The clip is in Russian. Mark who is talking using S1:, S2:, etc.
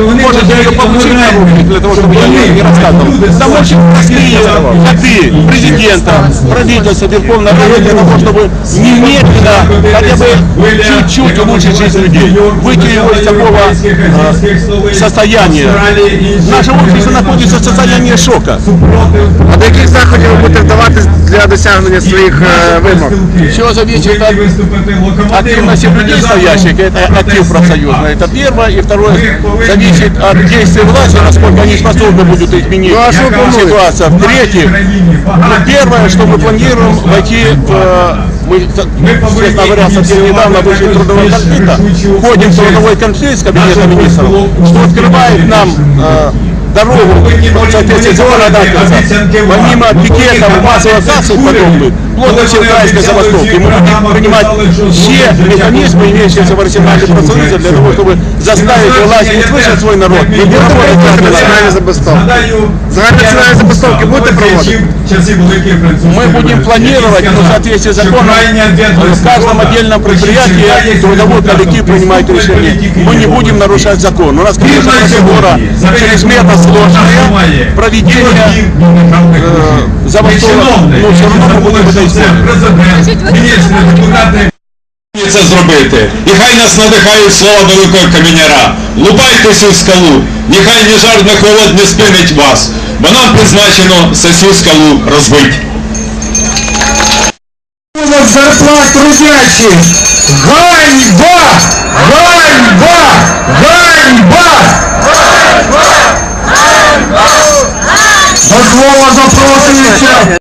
S1: можете ее получить на руки, для того, чтобы я не, не рассказывал. Там очень простые ходы президента, правительства, Верховной Рады для того, чтобы немедленно хотя бы чуть-чуть улучшить жизнь людей, выйти из такого э, состояния. Наше общество находится в состоянии шока.
S2: Досягнення своїх вимог?
S1: Все зависит от активности людей стоящих, это актив профсоюзный, это первое, и второе, зависит от действий власти, насколько они способны будут изменить ситуацию. В-третьих, ну, первое, что мы планируем войти в... Мы, честно говоря, совсем недавно вышли из трудового конфликта, входим в трудовой конфликт с кабинетом министров, что открывает нам э, дорогу в соответствии с законодательством, помимо пикетов, массовых акций подобных, вплоть до Черкасской забастовки, мы будем принимать все механизмы, имеющиеся в арсенале профсоюза, для того, чтобы заставить власть услышать свой народ. Мы будем
S2: Загальні національні забастовки. Загальні національні забастовки будете проводити?
S1: Мы будем планировать, но в соответствии с законом, в каждом отдельном предприятии трудовой коллектив принимает решение. Мы не будем нарушать закон. У нас, конечно, процедура чрезмерно сложная, проведение э, забастовок, но все равно мы будем это исполнять.
S3: це зробити. І хай нас надихають слова великого каменяра. Лупайтесь у скалу, нехай ні жар, ні холод не спинить вас, бо нам призначено сесю скалу розбить.
S2: Понад зарплат трудячих! Слова запрошується